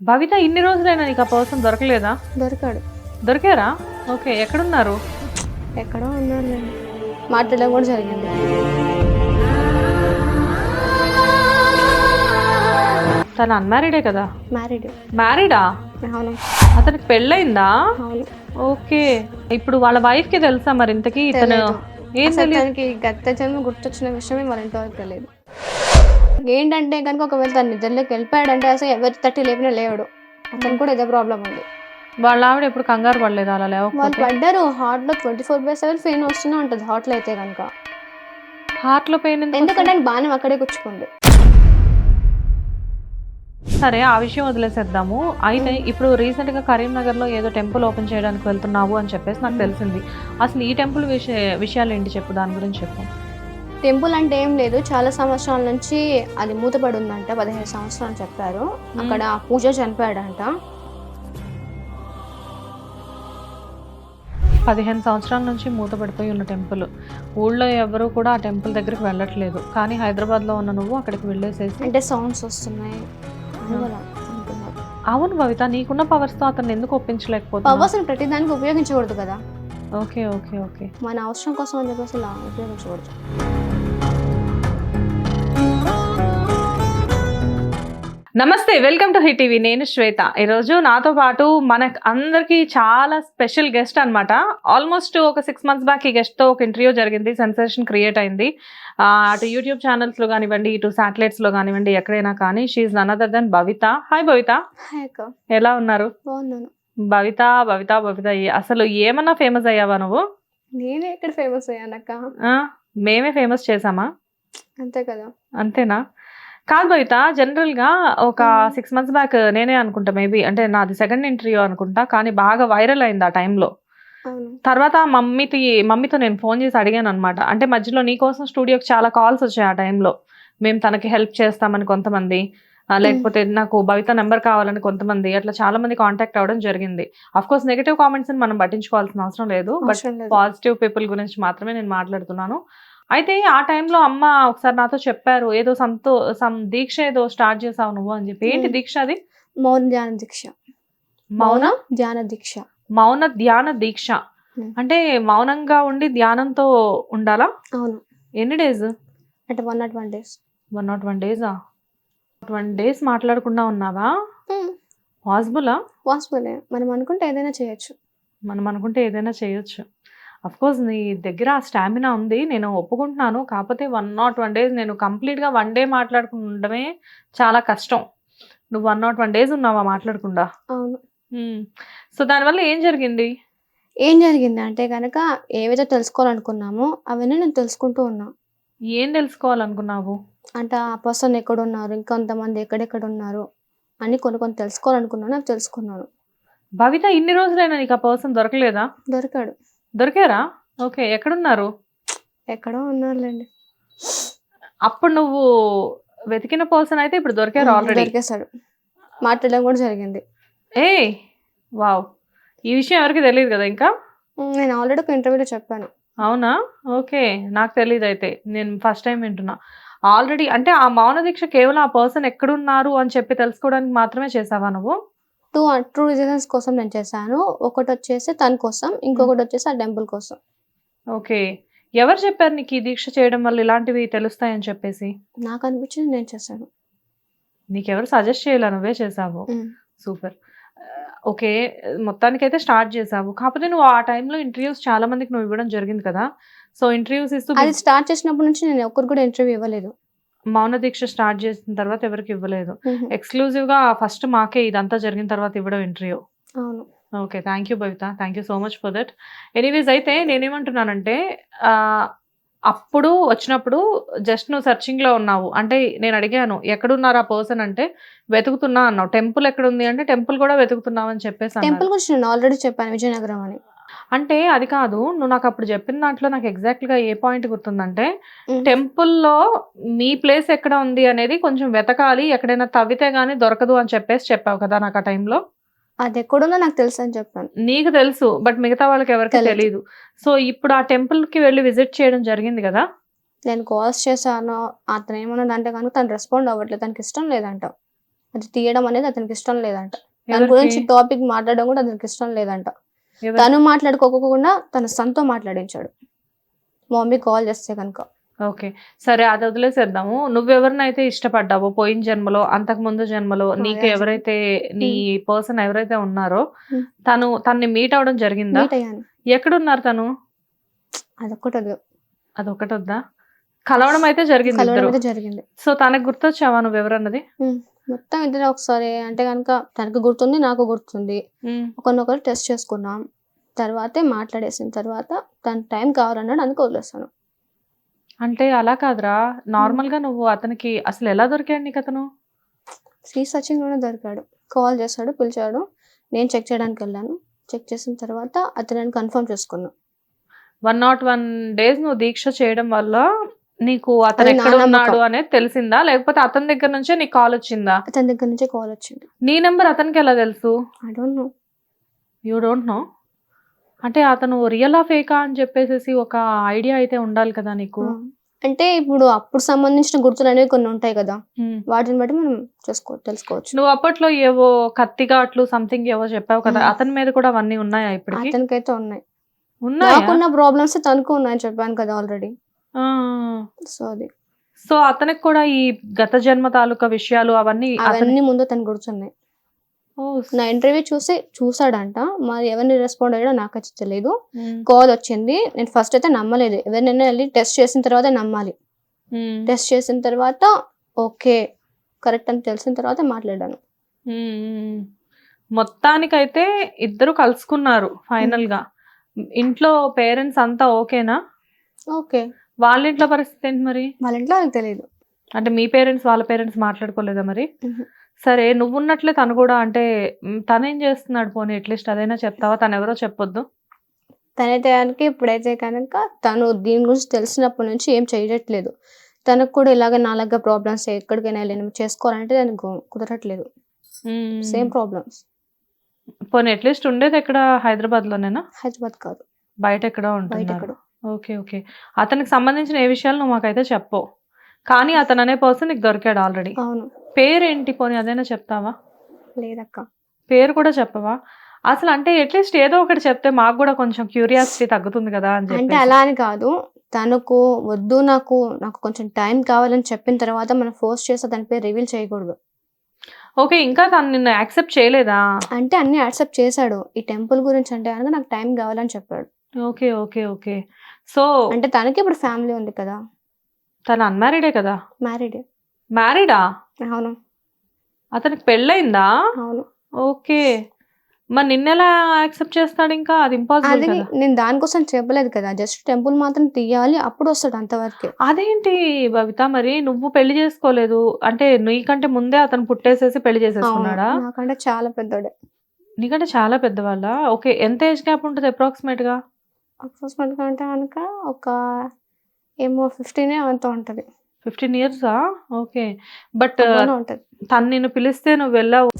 భవిత ఇన్ని రోజులైనా నీకు ఆ పర్సన్ దొరకలేదా? దొరికాడు. దొరికారా? ఓకే ఎక్కడున్నారు? ఎక్కడో ఉన్నారులేండి మాట్లాడడం కూడా జరిగింది. తను అన్మ్యారీడే కదా? మ్యారీడ్ మ్యారీడా అవును. అతనికి పెళ్ళయిందా? అవును. ఓకే. ఇప్పుడు వాళ్ళ వైఫ్కి తెలుసా మరి ఇంతకీ? ఇతను. ఏం అసలు తెలియదు తనకి గత జన్మ గుర్తొచ్చిన విషయమే మన ఇంతవరకు తెలియదు ఏంటంటే కనుక ఒకవేళ తన నిద్రలోకి వెళ్ళిపోయాడంటే అసలు ఎవరి తట్టి లేపినా లేవడు అతను కూడా ఇదే ప్రాబ్లం ఉంది. వాళ్ళ ఆవిడ ఎప్పుడు కంగారు పడలేదు అలా వాళ్ళు పడ్డారు. హార్ట్లో twenty four by seven pain వస్తూనే ఉంటుంది. హార్ట్లో అయితే కనుక. హార్ట్లో పెయిన్ ఎందుకంటే బాణం అక్కడే కూర్చుకుంది సరే ఆ విషయం వదిలేసేద్దాము. అయితే ఇప్పుడు రీసెంట్గా కరీంనగర్లో ఏదో టెంపుల్ ఓపెన్ చేయడానికి వెళ్తున్నావు అని చెప్పేసి నాకు తెలిసింది. అసలు ఈ టెంపుల్ విషయ విషయాలు ఏంటి చెప్పు? దాని గురించి చెప్పు. టెంపుల్ అంటే ఏం లేదు. చాలా సంవత్సరాల నుంచి అది మూతపడి ఉందంట పదిహేను సంవత్సరాలు చెప్పారు. అక్కడ పూజ చనిపోయాడంట. పదిహేను సంవత్సరాల నుంచి మూతపడిపోయి ఉన్న టెంపుల్. ఊళ్ళో ఎవరు కూడా ఆ టెంపుల్ దగ్గరికి వెళ్ళట్లేదు. కానీ హైదరాబాద్లో ఉన్న నువ్వు అక్కడికి వెళ్ళేసేసి అంటే సౌండ్స్ వస్తున్నాయి. అవును భవిత నీకున్న పవర్స్తో అతన్ని ఎందుకు ఒప్పించలేకపోతున్నావు పవర్స్ని ప్రతి దానికి ఉపయోగించకూడదు కదా. Okay okay okay. మన అవసరం కోసం అని చెప్పేసి ఇలా ఉపయోగించకూడదు. నమస్తే వెల్కమ్ టు హిట్ టీవీ నేను శ్వేత. ఈరోజు నాతో పాటు మనకు అందరికి చాలా స్పెషల్ గెస్ట్ అన్నమాట. ఆల్మోస్ట్ ఒక సిక్స్ మంత్స్ బ్యాక్ ఈ guest తో ఒక ఇంటర్వ్యూ జరిగింది సెన్సేషన్ క్రియేట్ అయింది. అటు యూట్యూబ్ ఛానల్స్లో కానివ్వండి ఇటు శాటిలైట్స్లో కానివ్వండి ఎక్కడైనా కానీ she none other than Bhavitha hi Bhavitha ఎలా ఉన్నారు? భవిత భవిత భవిత అసలు ఏమన్నా ఫేమస్ అయ్యావా నువ్వు? నేనే ఇక్కడ ఫేమస్ అయ్యానక్క మేమే ఫేమస్ చేసామా అంతే కదా. అంతేనా? కాదు భవిత జనరల్గా ఒక. సిక్స్ మంత్స్ బ్యాక్ నేనే అనుకుంటా మేబీ అంటే నాది సెకండ్ ఇంటర్వ్యూ అనుకుంటా కానీ బాగా వైరల్ అయింది ఆ టైంలో తర్వాత మమ్మీతో మమ్మీతో నేను ఫోన్ చేసి అడిగాను అనమాట అంటే మధ్యలో నీకోసం స్టూడియోకి చాలా కాల్స్ వచ్చాయి ఆ టైంలో మేము తనకి హెల్ప్ చేస్తామని కొంతమంది. లేకపోతే నాకు భవిత నెంబర్ కావాలని కొంతమంది అట్లా చాలా మంది కాంటాక్ట్ అవ్వడం జరిగింది. అఫ్ కోర్స్ నెగిటివ్ కామెంట్స్ మనం పట్టించుకోవాల్సిన అవసరం లేదు బట్ పాజిటివ్ పీపుల్ గురించి మాత్రమే నేను మాట్లాడుతున్నాను. అయితే ఆ టైంలో అమ్మ ఒకసారి నాతో చెప్పారు ఏదో సంతో సమ్ దీక్ష ఏదో స్టార్ట్ చేసావు నువ్వు అని చెప్పి. ఏంటి. దీక్ష అది? మౌన ధ్యాన దీక్ష. మౌన? ధ్యాన దీక్ష. మౌన ధ్యాన దీక్ష. అంటే మౌనంగా ఉండి ధ్యానంతో ఉండాలా? అవును. ఎన్ని డేస్? అంటే one not one days. One not one డేసా? వన్ డేస్ మాట్లాడకుండా ఉన్నావా? పాసిబులా పాసిబుల్ మనం అనుకుంటే ఏదైనా చేయొచ్చు. మనం అనుకుంటే ఏదైనా చేయొచ్చు. అఫ్ కోర్స్ నీ దగ్గర ఆ స్టామినా ఉంది. నేను ఒప్పుకుంటున్నాను. కాకపోతే వన్ నాట్ వన్ డేస్ నేను కంప్లీట్గా వన్ డే మాట్లాడకుండా చాలా కష్టం. నువ్వు వన్ నాట్ వన్ డేస్ ఉన్నావా మాట్లాడకుండా? అవును. సో దానివల్ల ఏం జరిగింది? ఏం జరిగింది అంటే కనుక ఏవైతే తెలుసుకోవాలనుకున్నామో అవన్నీ నేను తెలుసుకుంటూ ఉన్నా. ఏం తెలుసుకోవాలనుకున్నావు? అంటే ఆ పర్సన్ ఎక్కడ ఉన్నారు ఇంకొంతమంది ఎక్కడెక్కడ ఉన్నారు అని కొన్ని కొన్ని తెలుసుకోవాలనుకున్నాను అవి తెలుసుకున్నాను. భవిత ఇన్ని రోజులైనా నీకు ఆ పర్సన్ దొరకలేదా? దొరికాడు. దొరికారా? ఓకే ఎక్కడున్నారు? ఎక్కడో ఉన్నారులేండి అప్పుడు నువ్వు వెతికిన పర్సన్ అయితే ఇప్పుడు దొరికారు ఆల్రెడీ దొరికేశాడు. మాట్లాడడం కూడా జరిగింది. ఏ వావ్. ఈ విషయం ఎవరికి తెలియదు కదా ఇంకా? నేను ఆల్రెడీ ఒక ఇంటర్వ్యూలో చెప్పాను. అవునా? ఓకే నాకు తెలియదు అయితే నేను ఫస్ట్ టైం వింటున్నా. ఆల్రెడీ అంటే ఆ మౌన దీక్ష కేవలం ఆ పర్సన్ ఎక్కడున్నారు అని చెప్పి తెలుసుకోవడానికి మాత్రమే చేసావా నువ్వు? టూ టూ రీజన్స్ కోసం నేను చేశాను. ఒకటి వచ్చేసి తన కోసం ఇంకొకటి వచ్చేసి ఆ టెంపుల్ కోసం. ఓకే. ఎవరు చెప్పారు నీకు ఈ దీక్ష చేయడం వల్ల ఇలాంటివి తెలుస్తాయని చెప్పేసి? నాకు అనిపించింది నేను చేశాను. నీకెవరు సజెస్ట్ చేయాల నువ్వే చేసావు. Super okay. మొత్తానికైతే స్టార్ట్ చేసావు. కాకపోతే నువ్వు ఆ టైంలో ఇంటర్వ్యూస్ చాలా మందికి నువ్వు ఇవ్వడం జరిగింది కదా. సో ఇంటర్వ్యూస్ ఇస్తూ అది స్టార్ట్ చేసినప్పటి నుంచి నేను ఒక్కరు కూడా ఇంటర్వ్యూ ఇవ్వలేదు. మౌన దీక్ష స్టార్ట్ చేసిన తర్వాత ఎవరికి ఇవ్వలేదు. ఎక్స్క్లూజివ్గా ఫస్ట్ మాకే ఇదంతా జరిగిన తర్వాత ఇవ్వడం ఇంటర్వ్యూ. అవును. Okay thank you Bhavitha. Thank you so much for that anyways అయితే నేనేమంటున్నానంటే అప్పుడు వచ్చినప్పుడు జస్ట్ నువ్వు సెర్చింగ్లో ఉన్నావు. అంటే నేను అడిగాను ఎక్కడున్నారు ఆ పర్సన్ అంటే వెతుకుతున్నా అన్నావు. టెంపుల్ ఎక్కడ ఉంది అంటే టెంపుల్ కూడా వెతుకుతున్నావు అని చెప్పేసి. టెంపుల్ గురించి నేను ఆల్రెడీ చెప్పాను విజయనగరం అని. అంటే అది కాదు నువ్వు నాకు అప్పుడు చెప్పిన దాంట్లో నాకు ఎగ్జాక్ట్గా ఏ పాయింట్ గుర్తుందంటే ఉమ్. టెంపుల్లో మీ ప్లేస్ ఎక్కడ ఉంది అనేది కొంచెం వెతకాలి ఎక్కడైనా తవ్వితే గానీ దొరకదు అని చెప్పేసి చెప్పావు కదా నాకు ఆ టైంలో అది ఎక్కడుందో నాకు తెలుసు అని చెప్పాను నీకు తెలుసు బట్ మిగతా వాళ్ళకి ఎవరికి తెలీదు. తెలియదు సో ఇప్పుడు ఆ టెంపుల్కి వెళ్ళి విజిట్ చేయడం జరిగింది కదా నేను కాల్స్ చేశాను అతను ఏమన్నాడు అంటే కనుక తను రెస్పాండ్ అవ్వట్లేదు తనకి ఇష్టం లేదంట అది తీయడం అనేది అతనికి ఇష్టం లేదంట దాని ఎవరికి? గురించి టాపిక్ మాట్లాడడం కూడా అతనికి ఇష్టం లేదంట? తను మాట్లాడుకోకుండా తన సొంతం మాట్లాడించాడు. మమ్మీ కాల్ చేస్తే కనుక. ఓకే. సరే అది వదిలేసేద్దాము. నువ్వెవరినైతే ఇష్టపడ్డావో పోయిన జన్మలో అంతకు ముందు జన్మలో నీకు. ఎవరైతే నీ పర్సన్ ఎవరైతే ఉన్నారో. తను తన్ని మీట్ అవడం జరిగిందా? ఎక్కడున్నారు తను? అదొక్కటి. అదొకటి వద్దా కలవడం అయితే జరిగింది జరిగింది. సో తనకు గుర్తొచ్చావా నువ్వెవరన్నది? మొత్తం ఇద్దరు ఒకసారి అంటే కనుక తనకు గుర్తుంది నాకు గుర్తుంది. ఒకరినొకరు టెస్ట్ చేసుకున్నాం. తర్వాతే మాట్లాడేసిన తర్వాత తన టైం కావాలన్నాడు అందుకు వదిలేస్తాను అంటే అలా కాదురా. నార్మల్గా నువ్వు అతనికి అసలు ఎలా దొరికాడు నీకు అతను? శ్రీ సచిన్ కూడా దొరికాడు. కాల్ చేశాడు పిలిచాడు. నేను చెక్ చేయడానికి వెళ్ళాను. చెక్ చేసిన తర్వాత అతను కన్ఫర్మ్ చేసుకున్నాను వన్ నాట్ వన్ డేస్ నువ్వు దీక్ష చేయడం వల్ల నీకు అతను అది ఎక్కడ ఉన్నాడు. అనేది తెలిసిందా? లేకపోతే అతని దగ్గర నుంచే నీకు కాల్ వచ్చిందా? అతని దగ్గర నుంచే కాల్ వచ్చింది. నీ నెంబర్ అతనికి ఎలా తెలుసు? I don't know you don't know అంటే అతను రియల్ ఆ ఫేకా అని చెప్పేసి ఒక ఐడియా అయితే ఉండాలి కదా నీకు? అంటే ఇప్పుడు అప్పుడు సంబంధించిన గుర్తులు అనేవి కొన్ని ఉంటాయి కదా. Hmm. వాటిని బట్టి మనం చూసుకో తెలుసుకోవచ్చు. నువ్వు అప్పట్లో ఏవో కత్తిగాట్లు సంథింగ్ ఏవో చెప్పావు కదా. Hmm. అతని మీద కూడా అవన్నీ ఉన్నాయా ఇప్పటికి? అతనికైతే ఉన్నాయి. ఉన్నాయా? నాకున్న ప్రాబ్లమ్స్ తనకు ఉన్నాయని చెప్పాను కదా ఆల్రెడీ. సో అది. సో అతనికి కూడా ఈ గత జన్మ తాలూకా విషయాలు అవన్నీ అతని- అవన్నీ ముందు తనకు గుర్తున్నాయి. ఓ, నా ఇంటర్వ్యూ చూసి చూసాడంట. మరి ఎవరిని రెస్పాండ్ అయ్యాడో నాకైతే తెలియదు కాల్ వచ్చింది. నేను ఫస్ట్ అయితే నమ్మలేదు. ఎవరినైనా వెళ్ళి టెస్ట్ చేసిన తర్వాత నమ్మాలి. టెస్ట్ చేసిన తర్వాత ఓకే కరెక్ట్ అని తెలిసిన తర్వాత మాట్లాడాను. మొత్తానికైతే ఇద్దరు కలుసుకున్నారు ఫైనల్గా. ఇంట్లో పేరెంట్స్ అంతా ఓకేనా ఓకే. వాళ్ళ ఇంట్లో పరిస్థితి ఏంటి మరి? వాళ్ళ ఇంట్లో వాళ్ళకి తెలియదు అంటే మీ పేరెంట్స్ వాళ్ళ పేరెంట్స్ మాట్లాడుకోలేదా మరి. సరే నువ్వు ఉన్నట్లే తను కూడా అంటే తనేం చేస్తున్నాడు పోనీ? అట్లీస్ట్ అదైనా చెప్తావా? తను ఎవరో చెప్పొద్దు. తనైతే కనుక ఇప్పుడైతే కనుక తను దీని గురించి తెలిసినప్పటి నుంచి ఏం చేయట్లేదు. తనకు కూడా ఇలాగ నాలాగా ప్రాబ్లమ్స్ ఎక్కడికైనా వెళ్ళి చేసుకోవాలంటే దానికి కుదరట్లేదు. సేమ్ ప్రాబ్లమ్స్ పోనీ అట్లీస్ట్ ఉండేది ఎక్కడ? హైదరాబాద్ లోనేనా హైదరాబాద్ కాదు. బయట ఎక్కడ ఎక్కడ. Okay okay. అతనికి సంబంధించిన ఏ విషయాలు నువ్వు మాకైతే చెప్పవు. కానీ అతను అనే పర్సన్ నీకు దొరికాడు ఆల్రెడీ అవును. పేరేంటి పోనీ? అదైనా చెప్తావా? లేదక్క. పేరు కూడా చెప్పవా? అసలు అంటే అట్లీస్ట్ ఏదో ఒకటి చెప్తే మాకు కూడా కొంచెం క్యూరియాసిటీ తగ్గుతుంది కదా అని అంటే అలా అని కాదు. తనకు వద్దు నాకు నాకు కొంచెం టైం కావాలని చెప్పిన తర్వాత మనం ఫోర్స్ చేస్తే దాని పేరు రివీల్ చేయకూడదు. ఓకే ఇంకా తను నిన్ను యాక్సెప్ట్ చేయలేదా? అంటే అన్ని యాక్సెప్ట్ చేశాడు. ఈ టెంపుల్ గురించి అంటే నాకు టైం కావాలని చెప్పాడు. Okay okay okay. సో అంటే తనకి ఇప్పుడు ఫ్యామిలీ ఉంది కదా. తను అన్మ్యారీడే కదా? మ్యారీడ్. మ్యారీడా? అవును. అతనికి పెళ్ళయిందా? అవును. ఓకే. మరి నిన్నెలా యాక్సెప్ట్ చేస్తాడు ఇంకా? అది ఇంపాసిబుల్ అది కదా. నేను దానికోసం చెప్పలేదు కదా. జస్ట్ టెంపుల్ మాత్రం తీయాలి. అప్పుడు వస్తాడు అంతవరకే. అదేంటి బబిత? మరి నువ్వు పెళ్ళి చేసుకోలేదు. అంటే నీకంటే ముందే అతను పుట్టేసేసి పెళ్ళి చేసేసుకున్నాడా? నాకంటే చాలా పెద్దోడే. నీకంటే చాలా పెద్దవాళ్ళ? ఓకే. ఎంత ఏజ్ గ్యాప్ ఉంటుంది అప్రాక్సిమేట్గా? అప్రాక్సిమేట్ అంటే కనుక ఒక ఏమో ఫిఫ్టీనే అంత ఉంటది. ఫిఫ్టీన్ ఇయర్సా? ఓకే. బట్ ఉంటది. తను నిన్ను పిలిస్తే నువ్వు వెళ్ళావు.